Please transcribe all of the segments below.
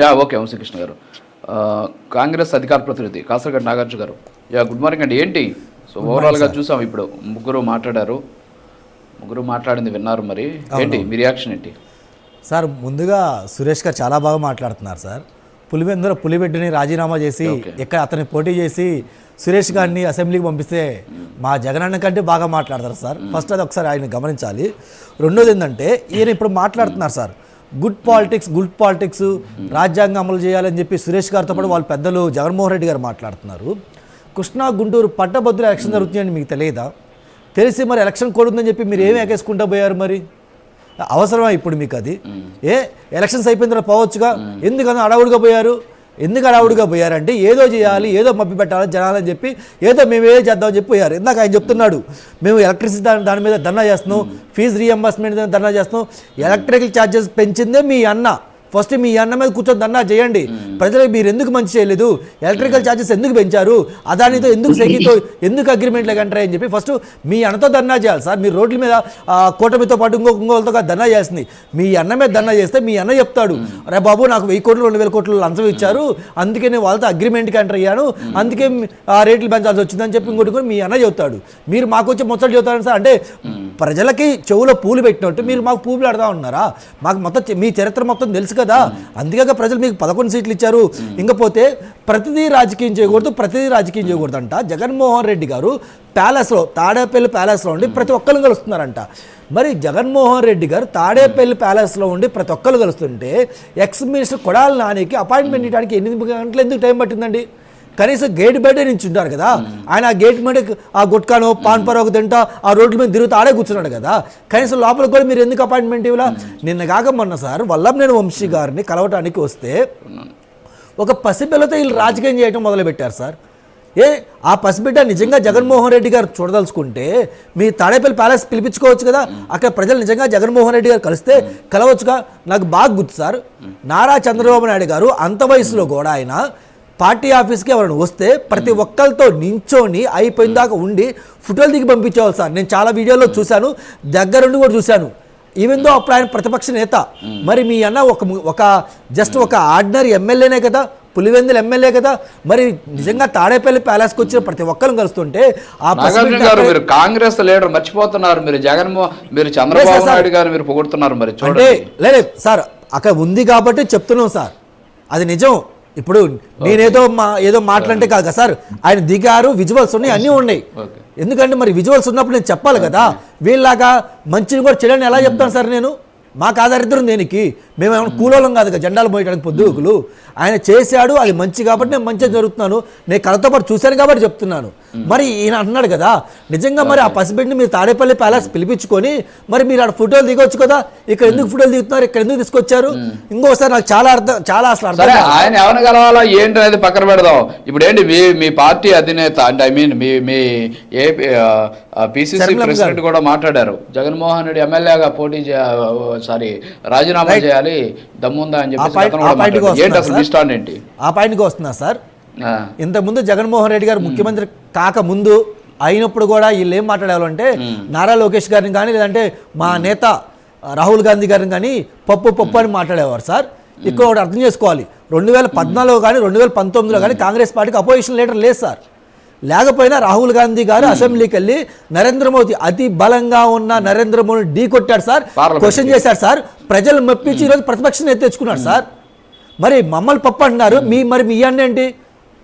Yeah okay Vamsikrishna గారు. కాంగ్రెస్ అధికార ప్రతినిధి కాసరగడ్డ నాగార్జున గారు. యా గుడ్ మార్నింగ్ అండి. ఏంటి? సో ఓవరాల్గా చూసాం ఇప్పుడు. ముగ్గురు మాట్లాడారు. ముగ్గురు మాట్లాడింది విన్నారు మరి. ఏంటి? మీ రియాక్షన్ ఏంటి? సార్ ముందుగా సురేష్ గారు చాలా బాగా మాట్లాడుతున్నారు సార్. పులివెందుల పులిబిడ్డని రాజీనామా చేసి. ఇక్కడ అతన్ని పోటీ చేసి సురేష్ గారిని అసెంబ్లీకి పంపిస్తే మా జగనన్న కంటే బాగా మాట్లాడతారు సార్. ఫస్ట్ అది ఒకసారి ఆయన గమనించాలి. రెండోది ఏంటంటే ఈయన ఇప్పుడు మాట్లాడుతున్నారు sir. Good politics good politics రాజ్యాంగం అమలు చేయాలని చెప్పి సురేష్ గారితో పాటు వాళ్ళ పెద్దలు జగన్మోహన్ రెడ్డి గారు మాట్లాడుతున్నారు. కృష్ణా గుంటూరు పట్టభద్రుల ఎలక్షన్ జరుగుతుందని మీకు తెలియదా? తెలిసి మరి ఎలక్షన్ కోడ్ చెప్పి మీరు ఏమి ఎగేసుకుంటా పోయారు మరి? అవసరమా ఇప్పుడు మీకు అది? ఏ ఎలక్షన్స్ అయిపోయిన తర్వాత పోవచ్చుగా? ఎందుకని అడవుడుగా పోయారు? ఎందుకు అడావుడిగా పోయారంటే ఏదో చేయాలి ఏదో మబ్బి పెట్టాలి జనాలని చెప్పి ఏదో మేము ఏదో చేద్దామని చెప్పి పోయారు. ఇందాక ఆయన చెప్తున్నాడు మేము ఎలక్ట్రిసిటీ దాని దాని మీద ధర్నా చేస్తున్నాం ఫీజు రీఎంబర్స్మెంట్ మీద ధర్నా చేస్తున్నాం ఎలక్ట్రికల్ ఛార్జెస్ పెంచిందే మీ అన్న. ఫస్ట్ మీ అన్న మీద కూర్చొని ధర్నా చేయండి. ప్రజలకు మీరు ఎందుకు మంచి చేయలేదు? ఎలక్ట్రికల్ ఛార్జెస్ ఎందుకు పెంచారు? అదానితో ఎందుకు సెగితో ఎందుకు అగ్రిమెంట్లు అంటారని చెప్పి ఫస్ట్ మీ అన్నతో ధర్నా చేయాలి. సార్ మీరు రోడ్ల మీద కూటమితో పాటు ఇంకో ఇంకోళ్ళతో ధర్నా చేస్తుంది మీ అన్న మీద ధర్నా చేస్తే మీ అన్న చెప్తాడు. రే బాబు నాకు వెయ్యి కోట్లు రెండు వేల కోట్లు లంచం ఇచ్చారు. అందుకే నేను వాళ్ళతో అగ్రిమెంట్కి ఎంటర్ అయ్యాను. అందుకే ఆ రేట్లు పెంచాల్సి వచ్చిందని చెప్పి ఇంకోటి కూడా మీ అన్న చెప్తాడు. మీరు మాకు వచ్చి ముచ్చట చెబుతారు సార్ అంటే ప్రజలకి చెవులో పూలు పెట్టినట్టు మీరు మాకు పూలు పెడతా ఉన్నారా? మాకు మొత్తం మీ చరిత్ర మొత్తం తెలుసు కదా. అందుకే ప్రజలు మీకు పదకొండు సీట్లు ఇచ్చారు. ఇంకపోతే ప్రతిదీ రాజకీయం చేయకూడదు ప్రతిదీ రాజకీయం చేయకూడదు అంట జగన్మోహన్ రెడ్డి గారు ప్యాలెస్లో తాడేపల్లి ప్యాలెస్లో ఉండి ప్రతి ఒక్కరు కలుస్తున్నారంట. మరి జగన్మోహన్ రెడ్డి గారు తాడేపల్లి ప్యాలెస్లో ఉండి ప్రతి ఒక్కరు కలుస్తుంటే ఎక్స్ మినిస్టర్ కొడాల నానికి అపాయింట్మెంట్ ఇవ్వడానికి ఎనిమిది గంటలు ఎందుకు టైం పట్టిందండి? కనీసం గేట్ బయట నుంచి ఉంటారు కదా. ఆయన ఆ గేట్ మీద ఆ గుట్కానో పాన్ పరోగ తింటా ఆ రోడ్ల మీద తిరుగుతూ ఆడే కూర్చున్నాడు కదా. కనీసం లోపల కూడా మీరు ఎందుకు అపాయింట్మెంట్ ఇవ్వలా? నిన్న కాక మొన్న సార్ వల్లభనేని వంశీ గారిని కలవటానికి వస్తే ఒక పసిపిల్లతో వీళ్ళు రాజకీయం చేయడం మొదలుపెట్టారు సార్. ఏ ఆ పసిబిడ్డ నిజంగా జగన్మోహన్ రెడ్డి గారు చూడదలుచుకుంటే మీ తాడేపల్లి ప్యాలెస్ పిలిపించుకోవచ్చు కదా. అక్కడ ప్రజలు నిజంగా జగన్మోహన్ రెడ్డి గారు కలిస్తే కలవచ్చుగా. నాకు బాగా గుర్తు సార్. నారా చంద్రబాబు నాయుడు గారు అంత వయసులో కూడా ఆయన పార్టీ ఆఫీస్కి ఎవరైనా వస్తే ప్రతి ఒక్కరితో నించోని అయిపోయిన దాకా ఉండి ఫోటోలు దిగి పంపించేవాళ్ళు సార్. నేను చాలా వీడియోలో చూశాను దగ్గరుండి కూడా చూశాను. ఈవెన్ దో అప్పుడు ఆయన ప్రతిపక్ష నేత మరి మీ అన్న ఒక ఒక జస్ట్ ఒక ఆర్డినరీ ఎమ్మెల్యేనే కదా పులివెందుల ఎమ్మెల్యే కదా మరి నిజంగా తాడేపల్లి ప్యాలెస్కి వచ్చిన ప్రతి ఒక్కరిని కలుస్తుంటే ఆ గారు మీరు కాంగ్రెస్ లీడర్ మర్చిపోతున్నారు. మీరు జగన్మోహన్ మీరు చంద్రబాబు. నాయుడు గారు మీరు పొగుడుతున్నారు మరి చూడండి. లేదు సార్ అక్కడ ఉంది కాబట్టి చెప్తున్నాం సార్. అది నిజం. ఇప్పుడు నేనేదో మా ఏదో మాట్లాడితే కాదు కదా సార్. ఆయన దిగారు విజువల్స్ ఉన్నాయి అన్నీ ఉన్నాయి. ఎందుకంటే మరి విజువల్స్ ఉన్నప్పుడు నేను చెప్పాలి కదా. వీళ్ళలాగా మంచిని కూడా చెడని ఎలా చెప్తాను సార్ నేను? మాకు ఆధారిద్దరం దేనికి? మేము ఏమైనా కూలోళం కాదు కదా జెండాలు మోయడానికి పొద్దుకులు ఆయన చేశాడు అది మంచి కాబట్టి నేను మంచిగా జరుగుతున్నాను. నేను కళతో పాటు చూశాను కాబట్టి చెప్తున్నాను. మరి ఈయన అంటున్నాడు కదా నిజంగా మరి ఆ పసిబిడ్డని మీరు తాడేపల్లి ప్యాలెస్ పిలిపించుకొని మరి మీరు ఆడ ఫోటోలు దిగొచ్చు కదా ఇక్కడ ఎందుకు ఫోటోలు దిగుతున్నారు ఇక్కడ ఎందుకు తీసుకొచ్చారు? ఇంకోసారి నాకు చాలా అర్థం చాలా అసలు అర్థం. ఆయన ఎవరిని కలవాలా ఏంటి అనేది పక్కన పెడదాం. ఇప్పుడు ఏంటి మీ మీ పార్టీ అధినేత అంటే ఐ మీన్ మీ మీ ఏ పిసిసి. ప్రెసిడెంట్ కూడా మాట్లాడారు. జగన్మోహన్ రెడ్డి ఎమ్మెల్యేగా పోటీ సారీ రాజీనామా చేయాలి దమ్ముందా అని మాట్లాడారు. ఏంటి అసలు ఏంటి? ఆ పాయింట్కి వస్తున్నా సార్. ఇంతకుముందు జగన్మోహన్ రెడ్డి గారు ముఖ్యమంత్రి కాక ముందు అయినప్పుడు కూడా వీళ్ళు ఏం మాట్లాడేవాళ్ళు అంటే నారా లోకేష్ గారిని కానీ లేదంటే మా నేత రాహుల్ గాంధీ గారిని కానీ పప్పు పప్పు అని మాట్లాడేవారు సార్. ఇక్కడ ఒకటి అర్థం చేసుకోవాలి. రెండు వేల పద్నాలుగులో కానీ రెండు వేల పంతొమ్మిదిలో కానీ కాంగ్రెస్ పార్టీకి అపోజిషన్ లీడర్ లేదు సార్. లేకపోయినా రాహుల్ గాంధీ గారు అసెంబ్లీకి వెళ్ళి నరేంద్ర మోదీ అతి బలంగా ఉన్న నరేంద్ర మోదీ ఢీ కొట్టాడు సార్. క్వశ్చన్ చేశారు సార్. ప్రజలు మెప్పించి ఈరోజు ప్రతిపక్షం తెచ్చుకున్నాడు సార్. మరి మమ్మల్ని పప్పు అంటున్నారు. మీ మరి మీ అన్న ఏంటి?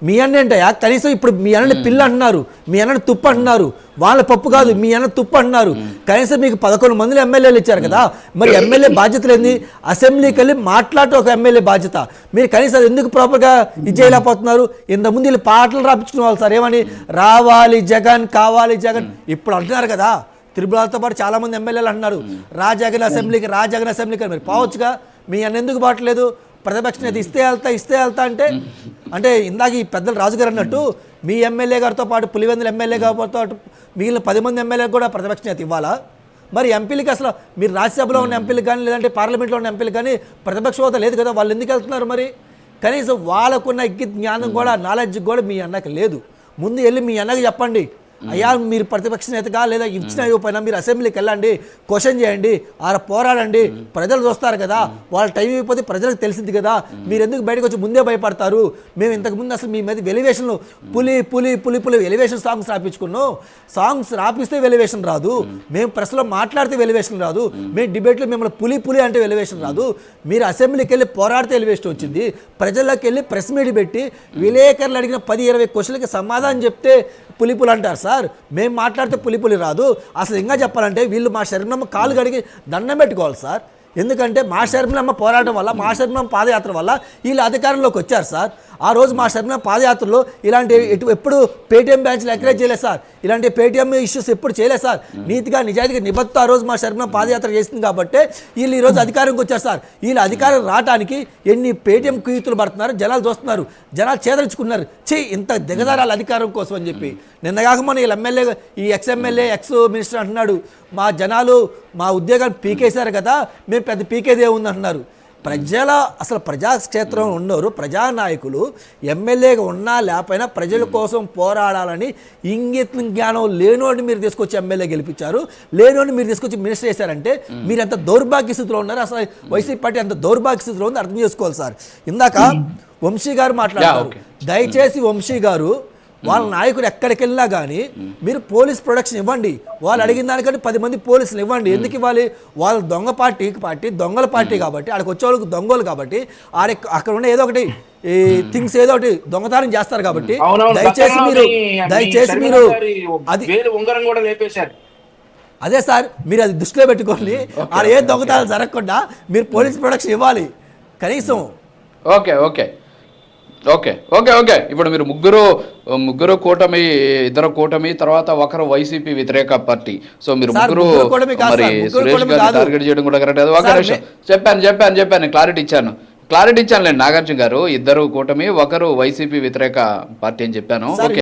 మీ అన్న ఏంటయ్యా? కనీసం ఇప్పుడు మీ అన్నని పిల్ల అంటున్నారు మీ అన్నని తుప్పు అంటున్నారు వాళ్ళ పప్పు కాదు మీ అన్న తుప్పు అంటున్నారు కనీసం మీకు పదకొండు మందిని ఎమ్మెల్యేలు ఇచ్చారు కదా? మరి ఎమ్మెల్యే బాధ్యతలు ఏంది అసెంబ్లీకి వెళ్ళి మాట్లాడటం ఒక ఎమ్మెల్యే బాధ్యత. మీరు కనీసం అది ఎందుకు ప్రాపర్గా ఇది చేయలేకపోతున్నారు? ఇంతకుముందు వీళ్ళు పాటలు రాపించుకునే వాళ్ళు సార్. ఏమని? రావాలి జగన్ కావాలి జగన్. ఇప్పుడు అంటున్నారు కదా? త్రిపురాలతో పాటు చాలా మంది ఎమ్మెల్యేలు అంటున్నారు. రా జగన్ అసెంబ్లీకి రా జగన్ అసెంబ్లీకి మీరు పోవచ్చుగా? మీ అన్న ఎందుకు బాటలేదు ప్రతిపక్ష నేత ఇస్తే వెళ్తా ఇస్తే వెళ్తా అంటే అంటే ఇందాక ఈ పెద్దలు రాజుగారు అన్నట్టు మీ ఎమ్మెల్యే గారితో పాటు పులివెందుల ఎమ్మెల్యే గారితో పాటు మిగిలిన పది మంది ఎమ్మెల్యేలకు కూడా ప్రతిపక్ష నేత ఇవ్వాలా? మరి ఎంపీలకి అసలు మీరు రాజ్యసభలో ఉన్న ఎంపీలకు కానీ లేదంటే పార్లమెంట్లో ఉన్న ఎంపీలకు కానీ ప్రతిపక్ష హోదా లేదు కదా వాళ్ళు ఎందుకు వెళ్తున్నారు మరి? కనీసం వాళ్ళకున్న జ్ఞానం కూడా నాలెడ్జ్ కూడా మీ అన్నకి లేదు. ముందు వెళ్ళి మీ అన్నకి చెప్పండి. అయ్యా మీరు ప్రతిపక్ష నేతగా లేదా ఇచ్చిన ఇవ్వకపోయినా మీరు అసెంబ్లీకి వెళ్ళండి క్వశ్చన్ చేయండి ఆడ పోరాడండి ప్రజలు చూస్తారు కదా వాళ్ళ టైం అయిపోతే ప్రజలకు తెలిసింది కదా మీరు ఎందుకు బయటకు వచ్చి ముందే భయపడతారు? మేము ఇంతకు ముందు అసలు మీ మీద వెలివేషన్లు పులి పులి పులి పులి వెలివేషన్ సాంగ్స్ రాపించుకున్నాం. సాంగ్స్ రాపిస్తే వెలివేషన్ రాదు. మేము. ప్రెస్లో మాట్లాడితే వెలివేషన్ రాదు. మేము. డిబేట్లో మిమ్మల్ని పులి పులి అంటే వెలివేషన్ రాదు. మీరు అసెంబ్లీకి వెళ్ళి పోరాడితే వెలివేషన్ వచ్చింది. ప్రజల్లోకి వెళ్ళి ప్రెస్ మీట్ పెట్టి విలేకరులు అడిగిన పది ఇరవై క్వశ్చన్లకి సమాధానం చెప్తే పులి పులి అంటారు సార్ మేము మాట్లాడితే పులి పులి రాదు. అసలు ఇంకా చెప్పాలంటే వీళ్ళు మా శరీరం కాలు కడిగి దండం పెట్టుకోవాలి సార్. ఎందుకంటే మా శర్మలమ్మ పోరాటం వల్ల మా శర్మలమ్మ పాదయాత్ర వల్ల వీళ్ళు అధికారంలోకి వచ్చారు సార్. ఆ రోజు మా శర్మలమ్మ పాదయాత్రలో ఇలాంటి ఎటు ఎప్పుడు పేటీఎం బ్యాంచ్లు ఎంకరేజ్ చేయలేదు సార్. ఇలాంటి పేటీఎం ఇష్యూస్ ఎప్పుడు చేయలేదు సార్. నీతిగా నిజాయితీగా నిబద్ధత ఆ రోజు మా శర్మలమ్మ పాదయాత్ర చేసింది కాబట్టి వీళ్ళు ఈరోజు అధికారంకి వచ్చారు సార్. వీళ్ళు అధికారం రావడానికి ఎన్ని పేటీఎం కుయుతులు పడుతున్నారు జనాలు చూస్తున్నారు జనాలు చేదరించుకున్నారు చే ఇంత దిగజారాల అధికారం కోసం అని చెప్పి. నిన్నగాక మన వీళ్ళ ఎమ్మెల్యే ఈ ఎక్స్ ఎమ్మెల్యే ఎక్స్ మినిస్టర్ అంటున్నాడు మా జనాలు మా ఉద్యోగాలు పీకేశారు కదా మేము పెద్ద పీకేదే ఉంది అంటున్నారు. ప్రజల అసలు ప్రజాక్షేత్రం ఉన్నవారు ప్రజానాయకులు ఎమ్మెల్యేగా ఉన్నా లేకపోయినా ప్రజల కోసం పోరాడాలని ఇంగిత జ్ఞానం లేనోడిని మీరు తీసుకొచ్చి ఎమ్మెల్యే గెలిపించారు లేనోడిని మీరు తీసుకొచ్చి మినిస్టర్ చేశారంటే మీరు ఎంత దౌర్భాగ్య స్థితిలో ఉన్నారు అసలు వైసీపీ పార్టీ ఎంత దౌర్భాగ్య స్థితిలో ఉంది అర్థం చేసుకోవాలి సార్. ఇందాక వంశీ గారు మాట్లాడారు. దయచేసి వంశీ గారు వాళ్ళ నాయకుడు ఎక్కడికి వెళ్ళినా కానీ మీరు పోలీస్ ప్రొడక్షన్ ఇవ్వండి. వాళ్ళు అడిగిన దానికంటే పది మంది పోలీసులు ఇవ్వండి. ఎందుకు ఇవ్వాలి? వాళ్ళు దొంగ పార్టీ పార్టీ దొంగల పార్టీ కాబట్టి ఆడికి వచ్చే వాళ్ళకి దొంగలు కాబట్టి ఆడ అక్కడ ఉన్న ఏదో ఒకటి ఈ థింగ్స్ ఏదో ఒకటి దొంగతనం చేస్తారు కాబట్టి దయచేసి మీరు దయచేసి మీరు అది ఉంగరం కూడా లేపేశారు. అదే సార్ మీరు అది దృష్టిలో పెట్టుకోండి. ఆడ ఏ దొంగతనాలు జరగకుండా మీరు పోలీస్ ప్రొడక్షన్ ఇవ్వాలి. కనీసం okay okay. Okay okay okay. ఇప్పుడు మీరు ముగ్గురు ముగ్గురు కూటమి ఇద్దరు కూటమి తర్వాత ఒకరు వైసీపీ వ్యతిరేక పార్టీ. సో మీరు ముగ్గురు మరి సురేష్ గారిని కాదు. టార్గెట్ చేయడం కూడా కరెక్ట్. ఒక సార్, నిమిషం. చెప్పాను చెప్పాను చెప్పాను. క్లారిటీ ఇచ్చాను. క్లారిటీ ఇచ్చానులేండి నాగార్జున గారు ఇద్దరు కూటమి ఒకరు వైసీపీ వ్యతిరేక పార్టీ అని చెప్పాను. ఓకే.